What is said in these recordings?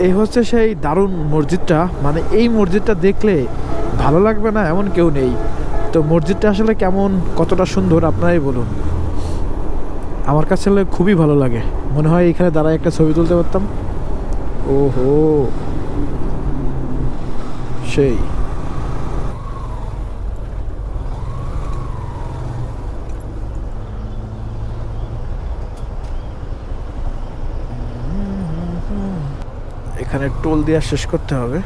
এই হচ্ছে সেই দারুণ মসজিদটা। মানে এই মসজিদটা দেখলে ভালো লাগবে না, এমন কেউ নেই। তো মসজিদটা আসলে কেমন, কতটা সুন্দর, আপনারাই বলুন। আমার কাছে খুবই ভালো লাগে। মনে হয় এখানে দাঁড়ায় একটা ছবি তুলতে পারতাম। ওহো। সেই। এখানে টোল দেওয়া শেষ করতে হবে।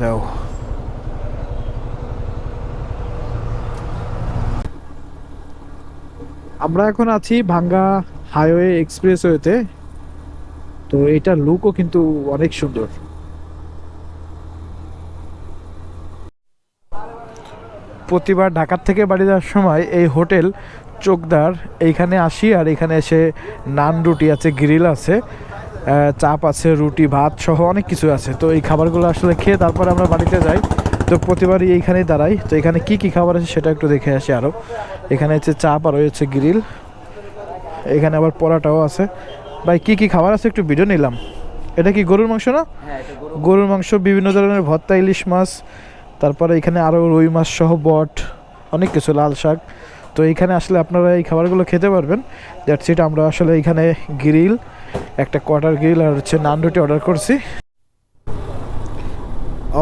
দাও। আমরা এখন আছি ভাঙ্গা হাইওয়ে এক্সপ্রেসওয়েতে। তো এটার লুকও কিন্তু অনেক সুন্দর। প্রতিবার ঢাকার থেকে বাড়ি যাওয়ার সময় এই হোটেল চোকদার এইখানে আসি আর এখানে এসে নান রুটি আছে, গ্রিল আছে। চাপ আছে রুটি ভাত সহ অনেক কিছু আছে। তো এই খাবারগুলো আসলে খেয়ে তারপরে আমরা বাড়িতে যাই। তো প্রতিবারই এইখানেই দাঁড়াই। তো এখানে কি কি খাবার আছে সেটা একটু দেখে আসি আরও এখানে হচ্ছে চাপ আর হচ্ছে গ্রিল। এখানে আবার পরাটাও আছে। ভাই কি কি খাবার আছে একটু ভিডিও নিলাম। এটা কি গরুর মাংস না? হ্যাঁ গরুর মাংস। বিভিন্ন ধরনের ভর্তা ইলিশ মাছ তারপরে এখানে আরও রুই মাছ সহ বট অনেক কিছু লাল শাক। তো এইখানে আসলে আপনারা এই খাবারগুলো খেতে পারবেন। দ্যাটস ইট আমরা আসলে এখানে গ্রিল একটা কোয়ার্টার গ্রিল আর হচ্ছে নান রুটি অর্ডার করছি।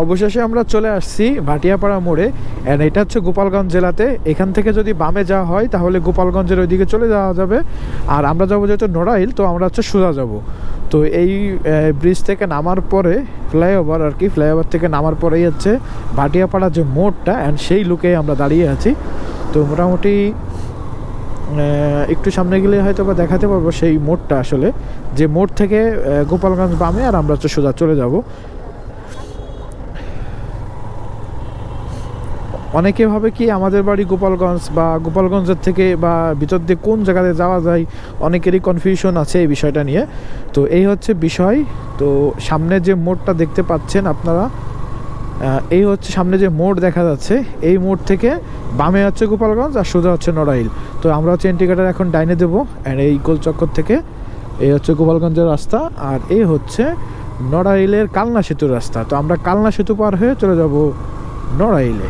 অবশেষে আমরা চলে আসছি ভাটিয়াপাড়া মোড়ে অ্যান্ড এটা হচ্ছে গোপালগঞ্জ জেলাতে। এখান থেকে যদি বামে যাওয়া হয়, তাহলে গোপালগঞ্জের ওইদিকে চলে যাওয়া যাবে। আর আমরা যাব যেহেতু নড়াইল, তো আমরা হচ্ছে সোজা যাব। তো এই ব্রিজ থেকে নামার পরে ফ্লাইওভার আর কি ফ্লাইওভার থেকে নামার পরেই হচ্ছে ভাটিয়াপাড়া যে মোড়টা অ্যান্ড সেই লুকে আমরা দাঁড়িয়ে আছি। তো মোটামুটি একটু সামনে গেলে হয়তো বা দেখাতে পারব সেই মোড়টা আসলে। যে মোড় থেকে গোপালগঞ্জ বামে আর আমরা হচ্ছে সোজা চলে যাব। অনেকে ভাবে কি আমাদের বাড়ি গোপালগঞ্জ বা গোপালগঞ্জের থেকে বা ভিতর দিয়ে কোন জায়গাতে যাওয়া যায়, অনেকেরই কনফিউশন আছে এই বিষয়টা নিয়ে। তো এই হচ্ছে বিষয়। তো সামনে যে মোড়টা দেখতে পাচ্ছেন আপনারা এই হচ্ছে সামনে যে মোড় দেখা যাচ্ছে, এই মোড় থেকে বামে হচ্ছে গোপালগঞ্জ আর সোজা হচ্ছে নড়াইল তো আমরা হচ্ছে এন্টিকাটার এখন ডাইনে দেবো অ্যান্ড এই গোলচক্কর থেকে এই হচ্ছে গোপালগঞ্জের রাস্তা আর এই হচ্ছে নড়াইলের কালনা সেতুর রাস্তা। তো আমরা কালনা সেতু পার হয়ে চলে যাব নড়াইলে